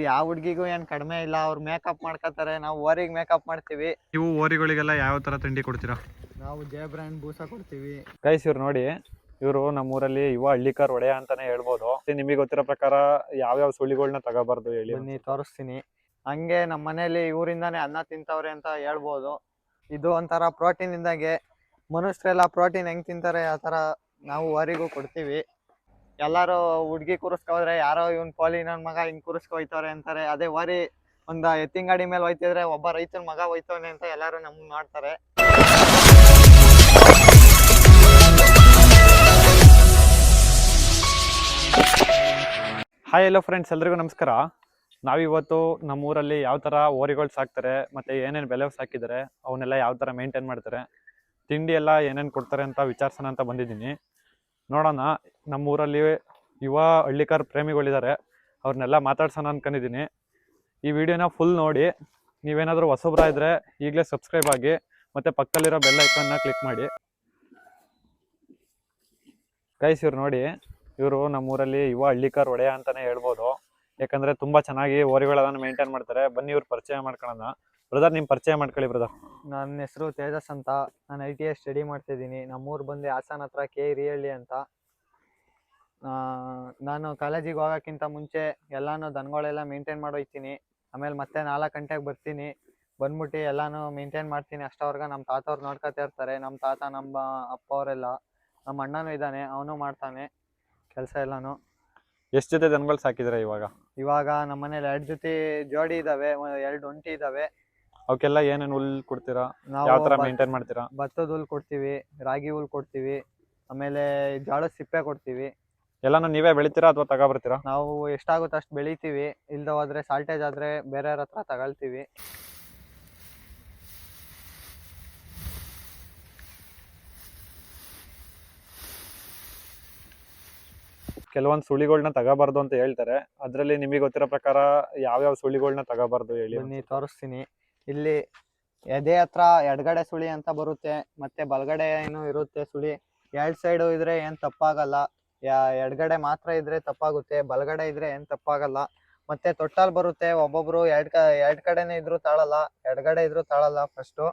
ಯಾವ ಹುಡ್ಗಿಗೂ ಏನ್ ಕಡಿಮೆ ಇಲ್ಲ ಅವ್ರು ಮೇಕಪ್ ಮಾಡ್ಕೋತಾರೆ ನಾವು ಓರಿಗೆ ಮೇಕಪ್ ಮಾಡ್ತೀವಿ. ನೀವು ಓರಿಗಳಿಗೆಲ್ಲ ಯಾವ ತರ ತಿಂಡಿ ಕೊಡ್ತೀರಾ? ನಾವು ಜೇ ಬ್ರ್ಯಾಂಡ್ ಬೂಸ ಕೊಡ್ತೀವಿ. ಕೈಸ್ ಇವ್ರು ನೋಡಿ ಇವರು ನಮ್ಮೂರಲ್ಲಿ ಯುವ ಹಳ್ಳಿಕಾರ್ ಒಡೆಯ ಅಂತಾನೆ ಹೇಳ್ಬೋದು. ನಿಮಗೆ ಗೊತ್ತಿರೋ ಪ್ರಕಾರ ಯಾವ್ಯಾವ ಸುಳಿಗಳನ್ನ ತಗೋಬಾರ್ದು ಹೇಳಿ. ಬನ್ನಿ ತೋರಿಸ್ತೀನಿ. ಹಂಗೆ ನಮ್ಮ ಮನೇಲಿ ಇವರಿಂದಾನೆ ಅನ್ನ ತಿಂತವ್ರೆ ಅಂತ ಹೇಳ್ಬೋದು. ಇದು ಒಂಥರ ಪ್ರೋಟೀನ್ ಇಂದಾಗೆ ಮನುಷ್ಯರೆಲ್ಲ ಪ್ರೋಟೀನ್ ಹೆಂಗ್ ತಿಂತಾರೆ ಆ ತರ ನಾವು ಓರಿಗೂ ಕೊಡ್ತೀವಿ. ಎಲ್ಲಾರು ಹುಡ್ಗಿ ಕೂರಿಸ್ಕೋದ್ರೆ, ಯಾರೋ ಇವನ್ ಪೋಲಿ ನನ್ ಮಗ ಹಿಂಗ್ ಕೂರಿಸ್ಕೊ ಹೋಯ್ತವ್ರೆ ಅಂತಾರೆ. ಅದೇ ವಾರಿ ಒಂದ್ ಎತ್ತಿನ ಗಾಡಿ ಮೇಲೆ ಹೋಯ್ತಿದ್ರೆ ಒಬ್ಬ ರೈತನ ಮಗ ಹೋಯ್ತವನೆ ಅಂತ ಎಲ್ಲಾರು ನಮ್ ಮಾಡ್ತಾರೆ. ಹಾಯ್ ಎಲ್ಲೋ ಫ್ರೆಂಡ್ಸ್ ಎಲ್ರಿಗೂ ನಮಸ್ಕಾರ. ನಾವಿವತ್ತು ನಮ್ಮೂರಲ್ಲಿ ಯಾವ ಥರ ಓರಿಗಳು ಸಾಕ್ತಾರೆ, ಮತ್ತೆ ಏನೇನು ಬೆಲೆ ಸಾಕಿದ್ದಾರೆ, ಅವನ್ನೆಲ್ಲ ಯಾವ ಥರ ಮೇಂಟೈನ್ ಮಾಡ್ತಾರೆ, ತಿಂಡಿ ಎಲ್ಲ ಏನೇನು ಕೊಡ್ತಾರೆ ಅಂತ ವಿಚಾರಿಸೋಣ ಅಂತ ಬಂದಿದ್ದೀನಿ. ನೋಡೋಣ, ನಮ್ಮೂರಲ್ಲಿ ಯುವ ಹಳ್ಳಿಕಾರ್ ಪ್ರೇಮಿಗಳಿದ್ದಾರೆ ಅವ್ರನ್ನೆಲ್ಲ ಮಾತಾಡ್ಸೋಣ ಅನ್ಕೊಂಡಿದ್ದೀನಿ ಈ ವಿಡಿಯೋನ ಫುಲ್ ನೋಡಿ, ನೀವೇನಾದರೂ ಹೊಸಬ್ರ ಇದ್ದರೆ ಈಗಲೇ ಸಬ್ಸ್ಕ್ರೈಬ್ ಆಗಿ, ಮತ್ತೆ ಪಕ್ಕದಲ್ಲಿರೋ ಬೆಲ್ ಐಕನ್ನ ಕ್ಲಿಕ್ ಮಾಡಿ. ಗೈಸ್ ಇವ್ರು ನೋಡಿ, ಇವರು ನಮ್ಮೂರಲ್ಲಿ ಯುವ ಹಳ್ಳಿಕಾರ ಒಡೆಯ ಅಂತಾನೆ ಹೇಳ್ಬೋದು. ಯಾಕಂದ್ರೆ ತುಂಬಾ ಚೆನ್ನಾಗಿ ಓರಿಗಳನ್ನ ಮೇಂಟೈನ್ ಮಾಡ್ತಾರೆ. ಬನ್ನಿ ಇವ್ರು ಪರಿಚಯ ಮಾಡ್ಕೊಳ್ಳೋಣ ಬ್ರದರ್ ನಿಮ್ಮ ಪರಿಚಯ ಮಾಡ್ಕೊಳ್ಳಿ ಬ್ರದರ್ ನನ್ನ ಹೆಸರು ತೇಜಸ್ ಅಂತ. ನಾನು ಐ ಟಿ ಐ ಸ್ಟಡಿ ಮಾಡ್ತಿದ್ದೀನಿ ನಮ್ಮೂರು ಬಂದು ಹಾಸನ ಹತ್ರ ಕೆ ಹಿರಿಯಳ್ಳಿ ಅಂತ. ಆ, ನಾನು ಕಾಲೇಜಿಗೆ ಹೋಗೋಕ್ಕಿಂತ ಮುಂಚೆ ಎಲ್ಲಾನು ದನಗಳೆಲ್ಲ ಮೇಂಟೈನ್ ಮಾಡೋಯ್ತೀನಿ ಆಮೇಲೆ ಮತ್ತೆ ನಾಲ್ಕು ಗಂಟೆಗೆ ಬರ್ತೀನಿ. ಬಂದ್ಬಿಟ್ಟು ಎಲ್ಲಾನು ಮೇಂಟೈನ್ ಮಾಡ್ತೀನಿ. ಅಷ್ಟವರೆಗೆ ನಮ್ಮ ತಾತವ್ರು ನೋಡ್ಕೊತಾ ಇರ್ತಾರೆ. ನಮ್ಮ ತಾತ ನಮ್ಮ ಅಪ್ಪ ಅವರೆಲ್ಲ ನಮ್ಮ ಅಣ್ಣನೂ ಇದ್ದಾನೆ. ಅವನು ಮಾಡ್ತಾನೆ ಕೆಲಸ ಎಲ್ಲಾನು. ಎಷ್ಟು ಜೊತೆ ದನಗಳು ಸಾಕಿದ್ರೆ ಇವಾಗ? ಇವಾಗ ನಮ್ಮ ಮನೇಲಿ ಎರಡು ಜೊತೆ ಜೋಡಿ ಇದ್ದಾವೆ ಎರಡು ಒಂಟಿ ಇದಾವೆ. ಅವಕ್ಕೆಲ್ಲ ಏನೇನ್ ಹುಲ್ ಕೊಡ್ತೀರಾ? ಯಾವ ತರ ಮೇಂಟೈನ್ ಮಾಡ್ತೀರಾ? ಭತ್ತದ ಹುಲ್ ಕೊಡ್ತೀವಿ ರಾಗಿ ಹುಲ್ ಕೊಡ್ತೀವಿ ಆಮೇಲೆ ಜೋಳದ ಸಿಪ್ಪೆ ಕೊಡ್ತೀವಿ. ಎಲ್ಲಾನು ನೀವೇ ಬೆಳಿತೀರಾ ಅಥವಾ ತಗೊಬರ್ತೀರಾ? ನಾವು ಎಷ್ಟಾಗುತ್ತೆ ಅಷ್ಟು ಬೆಳಿತೀವಿ. ಇಲ್ದ ಹೋದ್ರೆ ಸಾಲ್ಟೇಜ್ ಆದ್ರೆ ಬೇರೆಯವ್ರ ಹತ್ರ ತಗೊಳ್ತೀವಿ. ಕೆಲವೊಂದು ಸುಳಿಗಳನ್ನ ತಗೋಬಾರ್ದು ಅಂತ ಹೇಳ್ತಾರೆ. ಅದರಲ್ಲಿ ನಿಮಗೆ ಗೊತ್ತಿರೋ ಪ್ರಕಾರ ಯಾವ್ಯಾವ ಸುಳಿಗಳನ್ನ ತಗೋಬಾರ್ದು ಹೇಳಿ ಬನ್ನಿ ತೋರಿಸ್ತೀನಿ. ಇಲ್ಲಿ ಎದೆ ಹತ್ರ ಎಡಗಡೆ ಸುಳಿ ಅಂತ ಬರುತ್ತೆ, ಮತ್ತೆ ಬಲಗಡೆ ಏನು ಇರುತ್ತೆ ಸುಳಿ. ಎರಡ್ ಸೈಡು ಇದ್ರೆ ಏನು ತಪ್ಪಾಗಲ್ಲ. ಯಾ, ಎಡಗಡೆ ಮಾತ್ರ ಇದ್ರೆ ತಪ್ಪಾಗುತ್ತೆ, ಬಲಗಡೆ ಇದ್ರೆ ಏನು ತಪ್ಪಾಗಲ್ಲ. ಮತ್ತೆ ತೊಟ್ಟಲ್ ಬರುತ್ತೆ, ಒಬ್ಬೊಬ್ರು ಎರಡ್ ಕ, ಎರಡ್ ಕಡೆನೇ ಇದ್ರು ತಾಳಲ್ಲ, ಎಡಗಡೆ ಇದ್ರು ತಾಳಲ್ಲ ಫಸ್ಟು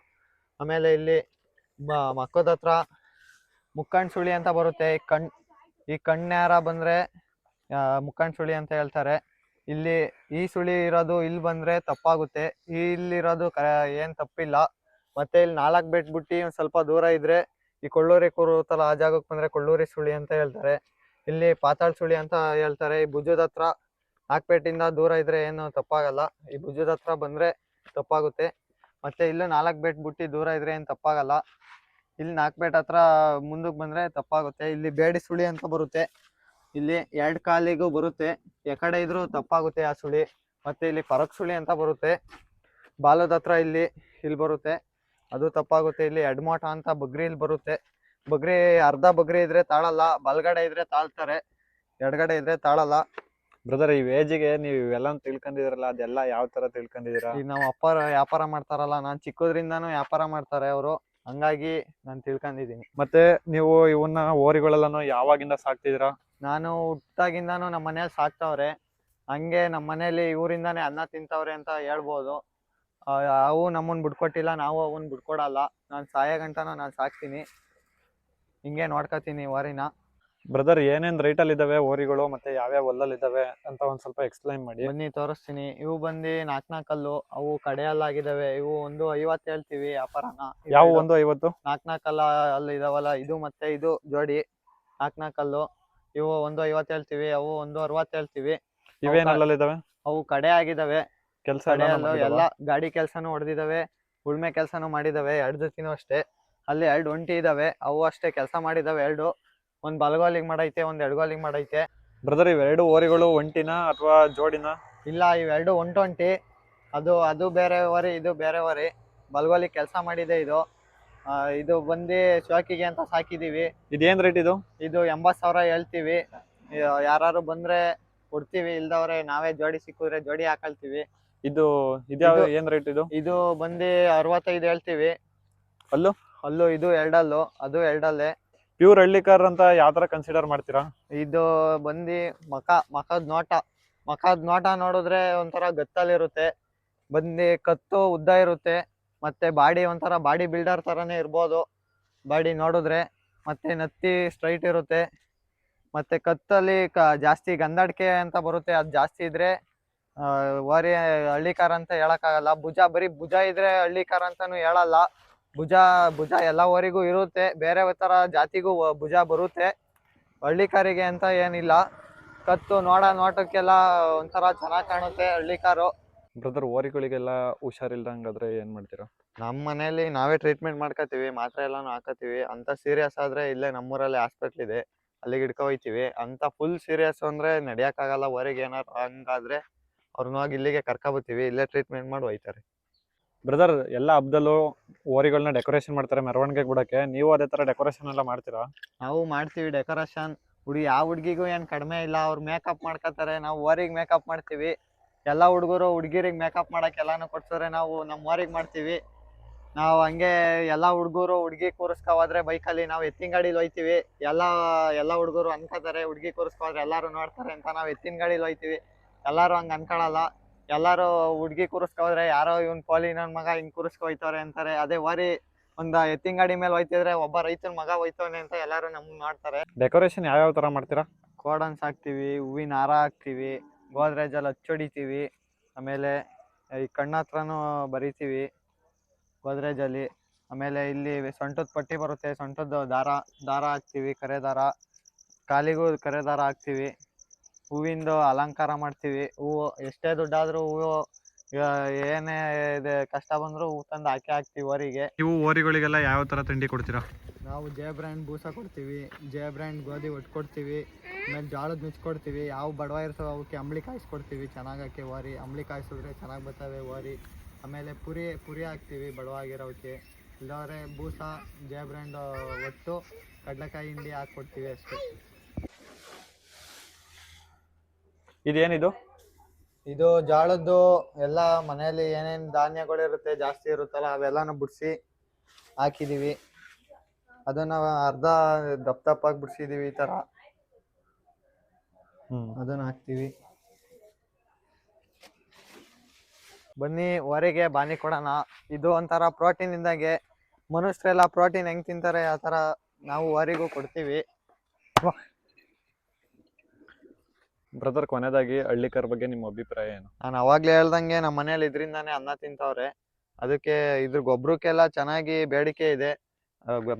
ಆಮೇಲೆ ಇಲ್ಲಿ ಮಕ್ಕದ ಹತ್ರ ಮುಕ್ಕಣ್ ಸುಳಿ ಅಂತ ಬರುತ್ತೆ. ಈ ಕಣ್, ಈ ಕಣ್ಣಾರ ಬಂದ್ರೆ ಮುಕ್ಕಣ್ ಸುಳಿ ಅಂತ ಹೇಳ್ತಾರೆ. ಇಲ್ಲಿ ಈ ಸುಳಿ ಇರೋದು ಇಲ್ಲಿ ಬಂದ್ರೆ ತಪ್ಪಾಗುತ್ತೆ. ಇಲ್ಲಿ ಇಲ್ಲಿರೋದು ಕ, ಏನ್ ತಪ್ಪಿಲ್ಲ. ಮತ್ತೆ ಇಲ್ಲಿ ನಾಲ್ಕ್ ಬುಟ್ಟಿ ಒಂದ್ ಸ್ವಲ್ಪ ದೂರ ಇದ್ರೆ ಈ ಕೊಳ್ಳೂರಿ ಕೂರುತ್ತಲ್ಲ ಆ ಜಾಗಕ್ಕೆ ಬಂದ್ರೆ ಕೊಳ್ಳೂರಿ ಸುಳಿ ಅಂತ ಹೇಳ್ತಾರೆ. ಇಲ್ಲಿ ಪಾತಾಳ ಸುಳಿ ಅಂತ ಹೇಳ್ತಾರೆ. ಈ ಭುಜದ ಹತ್ರ ಇಂದ ದೂರ ಇದ್ರೆ ಏನು ತಪ್ಪಾಗಲ್ಲ. ಈ ಭುಜದ ಹತ್ರ ಬಂದ್ರೆ ತಪ್ಪಾಗುತ್ತೆ. ಮತ್ತೆ ಇಲ್ಲೂ ನಾಲ್ಕು ಬೇಟ್ ಬುಟ್ಟಿ ದೂರ ಇದ್ರೆ ಏನ್ ತಪ್ಪಾಗಲ್ಲ. ಇಲ್ಲಿ ನಾಲ್ಕು ಬೇಟ್ ಹತ್ರ ಮುಂದಕ್ಕೆ ಬಂದ್ರೆ ತಪ್ಪಾಗುತ್ತೆ. ಇಲ್ಲಿ ಬೇಡಿ ಸುಳಿ ಅಂತ ಬರುತ್ತೆ. ಇಲ್ಲಿ ಎರಡ್ ಕಾಲಿಗೂ ಬರುತ್ತೆ. ಎಕಡೆ ಇದ್ರೂ ತಪ್ಪಾಗುತ್ತೆ ಆ ಸುಳಿ. ಮತ್ತೆ ಇಲ್ಲಿ ಪರಕ್ ಸುಳಿ ಅಂತ ಬರುತ್ತೆ. ಬಾಲದ ಹತ್ರ ಇಲ್ಲಿ ಇಲ್ಲಿ ಬರುತ್ತೆ. ಅದು ತಪ್ಪಾಗುತ್ತೆ. ಇಲ್ಲಿ ಎಡ್ಮೋಟ ಅಂತ ಬಗ್ರಿ ಇಲ್ಲಿ ಬರುತ್ತೆ. ಬಗ್ರಿ ಅರ್ಧ ಬಗ್ರಿ ಇದ್ರೆ ತಾಳಲ್ಲ ಬಲ್ಗಡೆ ಇದ್ರೆ ತಾಳ್ತಾರೆ. ಎಡಗಡೆ ಇದ್ರೆ ತಾಳಲ್ಲ. ಬ್ರದರ್ ಈ ವೇಜಿಗೆ ನೀವು ಇವೆಲ್ಲ ತಿಳ್ಕೊಂಡಿದಿರಲ್ಲ ಅದೆಲ್ಲ ಯಾವ ತರ ತಿಳ್ಕೊಂಡಿದೀರಾ ಈಗ ನಾವು ಅಪ್ಪ ವ್ಯಾಪಾರ ಮಾಡ್ತಾರಲ್ಲ ನಾನ್ ಚಿಕ್ಕೋದ್ರಿಂದಾನು ವ್ಯಾಪಾರ ಮಾಡ್ತಾರೆ ಅವರು. ಹಂಗಾಗಿ ನಾನು ತಿಳ್ಕೊಂಡಿದೀನಿ ಮತ್ತೆ ನೀವು ಇವನ್ನ ಓರಿಗಳೆಲ್ಲನೂ ಯಾವಾಗಿಂದ ಸಾಕ್ತಿದ್ದೀರಾ? ನಾನು ಹುಟ್ಟಾಗಿಂದಾನು ನಮ್ಮ ಮನೇಲಿ ಸಾಕ್ತವ್ರೆ. ಹಂಗೆ ನಮ್ಮ ಮನೇಲಿ ಇವರಿಂದಾನೇ ಅನ್ನ ತಿಂತವ್ರೆ ಅಂತ ಹೇಳ್ಬೋದು. ಅವು ನಮ್ಮನ್ ಬಿಡ್ಕೊಟ್ಟಿಲ್ಲ ನಾವು ಅವನ್ನ ಬಿಡ್ಕೊಡಲ್ಲ ನಾನು ಸಾಯ ಗಂಟನ ನಾನು ಸಾಕ್ತೀನಿ. ಹಿಂಗೆ ನೋಡ್ಕೊತೀನಿ ಓರಿನ ಬ್ರದರ್ ಏನೇನ್ ರೈಟ್ ಅಲ್ಲಿ ಇದಾವೆ ಓರಿಗಳು ಮತ್ತೆ ಯಾವ್ಯಾವ ಹೊಲಲ್ಲಿ ಇದಾವೆ ಅಂತ ಒಂದ್ ಸ್ವಲ್ಪ ಎಕ್ಸ್ಪ್ಲೈನ್ ಮಾಡಿ. ಬನ್ನಿ ತೋರಿಸ್ತೀನಿ. ಇವು ಬಂದು ನಾಲ್ಕ್ ನಾಲ್ಕಲ್ಲು ಅವು ಕಡೆಯಲ್ಲಾಗಿದ್ದಾವೆ. ಇವು ಒಂದು ಐವತ್ತು ಹೇಳ್ತೀವಿ ವ್ಯಾಪಾರನ ಯಾವ ಒಂದು ಐವತ್ತು? ನಾಲ್ಕ್ ನಾಲ್ಕಲ್ಲ ಅಲ್ಲಿ ಇದಾವಲ್ಲ ಇದು ಮತ್ತೆ ಇದು ಜೋಡಿ. ನಾಲ್ಕ್ ನಾಲ್ಕಲ್ಲು ಇವು ಒಂದು ಐವತ್ತು ಹೇಳ್ತೀವಿ ಅವು ಒಂದು ಅರವತ್ತು ಹೇಳ್ತೀವಿ. ಇವೇನ್ ಅಲ್ಲಲ್ಲಿ ಇದಾವೆ? ಅವು ಕಡೆ ಆಗಿದಾವೆ. ಕೆಲಸ ಎಲ್ಲ ಗಾಡಿ ಕೆಲಸನೂ ಹೊಡೆದಿದಾವೆ ಉಳ್ಮೆ ಕೆಲಸನೂ ಮಾಡಿದಾವೆ ಎರಡು ಜೊತಿನೂ ಅಷ್ಟೇ. ಅಲ್ಲಿ ಎರಡು ಒಂಟಿ ಇದಾವೆ ಅವು ಅಷ್ಟೇ ಕೆಲಸ ಮಾಡಿದಾವೆ ಎರಡು. ಒಂದ್ ಬಲಗೋಲಿಗೆ ಮಾಡೈತೆ ಒಂದ್ ಎಡಗೋಲಿಗೆ ಮಾಡೈತೆ. ಬ್ರದರ್ ಇವೆರಡು ಓರಿಗಳು ಒಂಟಿನ ಅಥವಾ ಜೋಡಿನ? ಇಲ್ಲ ಇವೆರಡು ಒಂಟೊಂಟಿ. ಅದು ಅದು ಬೇರೆ ಓರಿ ಇದು ಬೇರೆ ಓರಿ. ಬಲಗೋಲಿಗೆ ಕೆಲಸ ಮಾಡಿದೆ ಇದು. ಆ, ಇದು ಬಂದು ಶೋಕಿಗೆ ಅಂತ ಸಾಕಿದೀವಿ. ಇದೇನ್ ರೇಟ್ ಇದು? ಇದು ಎಂಬತ್ ಸಾವಿರ ಹೇಳ್ತೀವಿ. ಯಾರು ಬಂದ್ರೆ ಕೊಡ್ತೀವಿ ಇಲ್ದವ್ರೆ ನಾವೇ ಜೋಡಿ ಸಿಕ್ಕಿದ್ರೆ ಜೋಡಿ ಹಾಕಳ್ತೀವಿ. ಇದು ಇದ್ಯಾವ ಇದು- ಏನ್ ರೇಟ್ ಇದು? ಇದು ಬಂದು ಅರವತ್ತೈದು ಹೇಳ್ತೀವಿ. ಅಲ್ಲು? ಅಲ್ಲು ಇದು ಎರಡಲ್ಲು ಅದು ಎರಡಲ್ಲೇ. ಪ್ಯೂರ್ ಹಳ್ಳಿಕಾರ್ ಅಂತ ಯಾವ ತರ ಕನ್ಸಿಡರ್ ಮಾಡ್ತೀರಾ? ಇದು ಬಂದು ಮಕ ಮಕದ ನೋಟ. ಮಖದ ನೋಟ ನೋಡಿದ್ರೆ ಒಂಥರ ಗತ್ತಲಿರುತ್ತೆ ಬಂದು ಕತ್ತು ಉದ್ದ ಇರುತ್ತೆ. ಮತ್ತೆ ಬಾಡಿ ಒಂಥರ ಬಾಡಿ ಬಿಲ್ಡರ್ ಥರನೇ ಇರ್ಬೋದು. ಬಾಡಿ ನೋಡಿದ್ರೆ ಮತ್ತೆ ನತ್ತಿ ಸ್ಟ್ರೈಟ್ ಇರುತ್ತೆ. ಮತ್ತೆ ಕತ್ತಲ್ಲಿ ಕ ಜಾಸ್ತಿ ಗಂಧಡ್ಕೆ ಅಂತ ಬರುತ್ತೆ, ಅದು ಜಾಸ್ತಿ ಇದ್ರೆ ವಾರಿ ಹಳ್ಳಿಕಾರ ಅಂತ ಹೇಳಕ್ಕಾಗಲ್ಲ. ಭುಜ, ಬರೀ ಭುಜ ಇದ್ರೆ ಹಳ್ಳಿಕಾರ ಅಂತಾನು ಹೇಳಲ್ಲ. ಭುಜ ಭುಜ ಎಲ್ಲ ಊರಿಗೂ ಇರುತ್ತೆ. ಬೇರೆ ಥರ ಜಾತಿಗೂ ಭುಜ ಬರುತ್ತೆ. ಹಳ್ಳಿಕಾರಿಗೆ ಅಂತ ಏನಿಲ್ಲ. ಕತ್ತು, ನೋಡ, ನೋಟಕ್ಕೆಲ್ಲ ಒಂಥರ ಚೆನ್ನಾಗಿ ಕಾಣುತ್ತೆ ಹಳ್ಳಿಕಾರು. ಬ್ರದರ್ ಓರಿಗಳಿಗೆಲ್ಲ ಹುಷಾರಿಲ್ದಂಗಾದ್ರೆ ಏನ್ ಮಾಡ್ತೀರಾ? ನಮ್ಮ ಮನೇಲಿ ನಾವೇ ಟ್ರೀಟ್ಮೆಂಟ್ ಮಾಡ್ಕೋತೀವಿ ಮಾತ್ರೆ ಎಲ್ಲಾನು ಹಾಕತ್ತೀವಿ. ಅಂತ ಸೀರಿಯಸ್ ಆದ್ರೆ ಇಲ್ಲೇ ನಮ್ಮೂರಲ್ಲಿ ಹಾಸ್ಪಿಟ್ಲ್ ಇದೆ. ಅಲ್ಲಿಗೆ ಹಿಡ್ಕೊ ಹೋಯ್ತಿವಿ. ಅಂತ ಫುಲ್ ಸೀರಿಯಸ್ ಅಂದ್ರೆ ನಡೆಯಕ್ಕಾಗಲ್ಲ ಹೊರಗೆ ಏನಾರು ಹಂಗಾದ್ರೆ ಅವ್ರನ್ನ ಹೋಗಿ ಇಲ್ಲಿಗೆ ಕರ್ಕೊಬತ್ತೀವಿ. ಇಲ್ಲೇ ಟ್ರೀಟ್ಮೆಂಟ್ ಮಾಡಿ ಹೋಯ್ತಾರೆ. ಬ್ರದರ್ ಎಲ್ಲ ಹಬ್ಬದಲ್ಲೂ ಓರಿಗಳನ್ನ ಡೆಕೋರೇಷನ್ ಮಾಡ್ತಾರೆ ಮೆರವಣಿಗೆ ಬಿಡಕ್ಕೆ ನೀವು ಅದೇ ತರ ಡೆಕೋರೇಷನ್ ಎಲ್ಲ ಮಾಡ್ತೀರಾ? ನಾವು ಮಾಡ್ತೀವಿ ಡೆಕೋರೇಷನ್ ಹುಡುಗಿ ಯಾವ ಹುಡುಗಿಗೂ ಏನು ಕಡಿಮೆ ಇಲ್ಲ. ಅವ್ರು ಮೇಕಪ್ ಮಾಡ್ಕೋತಾರೆ ನಾವು ಓರಿಗೆ ಮೇಕಪ್ ಮಾಡ್ತೀವಿ. ಎಲ್ಲ ಹುಡುಗರು ಹುಡುಗಿರಿಗೆ ಮೇಕಪ್ ಮಾಡಕ್ಕೆ ಎಲ್ಲಾನು ಕೊಡ್ಸಿದ್ರೆ ನಾವು ನಮ್ಮ ಊರಿಗೆ ಮಾಡ್ತೀವಿ. ನಾವು ಹಂಗೆ ಎಲ್ಲ ಹುಡುಗರು ಹುಡುಗಿ ಕೂರಿಸ್ಕೊ ಹೋದ್ರೆ ಬೈಕಲ್ಲಿ ನಾವು ಎತ್ತಿನ ಗಾಡಿಲಿ ಹೋಯ್ತೀವಿ. ಎಲ್ಲ ಎಲ್ಲ ಹುಡುಗರು ಅನ್ಕೋತಾರೆ ಹುಡುಗಿ ಕೂರಿಸ್ಕೊ ಎಲ್ಲರೂ ಎಲ್ಲಾರು ನೋಡ್ತಾರೆ ಅಂತ ನಾವು ಎತ್ತಿನ ಗಾಡೀಲಿ ಹೋಯ್ತೀವಿ. ಎಲ್ಲರೂ ಹಂಗೆ ಅನ್ಕೊಳಲ್ಲ. ಎಲ್ಲರೂ ಹುಡುಗಿ ಕೂರಿಸ್ಕೊ ಹೋದ್ರೆ ಯಾರೋ ಇವ್ನು ಪೋಲಿ ಇನ್ನೊಂದು ಮಗ ಹಿಂಗೆ ಕೂರಿಸ್ಕೊ ಹೋಯ್ತವ್ರೆ ಅಂತಾರೆ. ಅದೇ ವಾರಿ ಒಂದು ಎತ್ತಿನ ಗಾಡಿ ಮೇಲೆ ಹೋಯ್ತಿದ್ರೆ ಒಬ್ಬ ರೈತನ ಮಗ ಹೋಯ್ತವನೆ ಅಂತ ಎಲ್ಲರೂ ನಮ್ಗೆ ಮಾಡ್ತಾರೆ ಡೆಕೋರೇಷನ್ ಯಾವ್ಯಾವ ತರ ಮಾಡ್ತೀರಾ? ಕೋಡನ್ಸ್ ಹಾಕ್ತಿವಿ ಹೂವಿನ ಹಾರ ಹಾಕ್ತಿವಿ. ಗೋದ್ರೇಜ್ ಅಲ್ಲಿ ಹಚ್ಚೊಡಿತೀವಿ. ಆಮೇಲೆ ಈ ಕಣ್ಣತ್ರನೂ ಬರಿತೀವಿ ಗೋದ್ರೇಜಲ್ಲಿ ಆಮೇಲೆ ಇಲ್ಲಿ ಸೊಂಟದ ಪಟ್ಟಿ ಬರುತ್ತೆ. ಸೊಂಟದ ದಾರ ದಾರ ಹಾಕ್ತೀವಿ, ಕರೆ ದಾರ. ಕಾಲಿಗೂ ಕರೆ ದಾರ ಹಾಕ್ತೀವಿ. ಹೂವಿಂದು ಅಲಂಕಾರ ಮಾಡ್ತೀವಿ. ಹೂವು ಎಷ್ಟೇ ದುಡ್ಡಾದರೂ ಹೂವು ಈಗ ಏನೇ ಇದೆ ಕಷ್ಟ ಬಂದ್ರು ತಂದು ಹಾಕಿ ಹಾಕ್ತಿವಿ ಹೋರಿಗೆ ನೀವು ಓರಿಗಳಿಗೆಲ್ಲ ಯಾವ ತರ ತಿಂಡಿ ಕೊಡ್ತೀರಾ? ನಾವು ಜೇ ಬ್ರ್ಯಾಂಡ್ ಬೂಸ ಕೊಡ್ತೀವಿ ಜೇ ಬ್ರ್ಯಾಂಡ್ ಗೋಧಿ ಒಟ್ಟು ಕೊಡ್ತೀವಿ ಆಮೇಲೆ ಜೋಳದ ಮಿಚ್ ಕೊಡ್ತೀವಿ ಯಾವ ಬಡವ ಇರ್ತವೆ ಅವಕ್ಕೆ ಅಂಬ್ಲಿ ಕಾಯಿಸ್ಕೊಡ್ತೀವಿ ಹಾಕಿ ಓರಿ ಅಂಬ್ಲಿ ಕಾಯಿಸಿದ್ರೆ ಚೆನ್ನಾಗಿ ಬರ್ತವೆ ಹೋರಿ ಆಮೇಲೆ ಪುರಿ ಪುರಿ ಹಾಕ್ತೀವಿ ಬಡವಾಗಿರೋಕ್ಕೆ ಇಲ್ಲವರೆ ಬೂಸ ಜೇ ಬ್ರ್ಯಾಂಡ್ ಒಟ್ಟು ಕಡಲೆಕಾಯಿ ಹಿಂಡಿ ಹಾಕ್ಕೊಡ್ತೀವಿ ಅಷ್ಟೇ. ಇದೇನಿದು? ಇದು ಜೋಳದ್ದು ಎಲ್ಲ ಮನೆಯಲ್ಲಿ ಏನೇನು ಧಾನ್ಯಗಳಿರುತ್ತೆ ಜಾಸ್ತಿ ಇರುತ್ತಲ್ಲ ಅವೆಲ್ಲನೂ ಬಿಡಿಸಿ ಹಾಕಿದೀವಿ. ಅದನ್ನ ಅರ್ಧ ದಪ್ಪ ದಪ್ಪಾಗಿ ಬಿಡಿಸಿದೀವಿ ಈ ಥರ ಹ್ಮ್. ಅದನ್ನ ಹಾಕ್ತಿವಿ. ಬನ್ನಿ ಹೊರಗೆ ಬಾನಿ ಕೊಡೋಣ. ಇದು ಒಂಥರ ಪ್ರೋಟೀನ್ ಇಂದಾಗೆ ಮನುಷ್ಯರೆಲ್ಲ ಪ್ರೋಟೀನ್ ಹೆಂಗ್ ತಿಂತಾರೆ ಆ ಥರ ನಾವು ಹೊರಿಗೂ ಕೊಡ್ತೀವಿ. ಬ್ರದರ್ ಕೊನೆಯದಾಗಿ ಹಳ್ಳಿಕರ್ ಬಗ್ಗೆ ನಿಮ್ಮ ಅಭಿಪ್ರಾಯ ಏನು? ನಾನು ಅವಾಗ್ಲೇ ಹೇಳ್ದಂಗೆ ನಮ್ಮ ಮನೇಲಿ ಇದರಿಂದಾನೇ ಅನ್ನ ತಿಂತವ್ರೆ. ಅದಕ್ಕೆ ಇದ್ರ ಗೊಬ್ಬರಕ್ಕೆಲ್ಲ ಚೆನ್ನಾಗಿ ಬೇಡಿಕೆ ಇದೆ.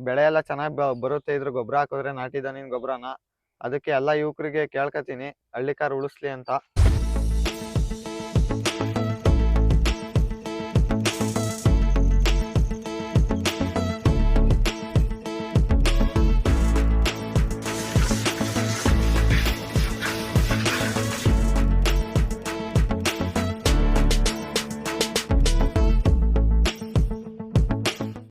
ಬೆಳೆ ಎಲ್ಲ ಚೆನ್ನಾಗಿ ಬರುತ್ತೆ. ಇದ್ರ ಗೊಬ್ಬರ ಹಾಕಿದ್ರೆ ನಾಟಿ ಗೊಬ್ಬರನ ಅದಕ್ಕೆ ಎಲ್ಲ ಯುವಕರಿಗೆ ಕೇಳ್ಕತೀನಿ. ಹಳ್ಳಿಕಾರ್ ಉಳಿಸ್ಲಿ ಅಂತ.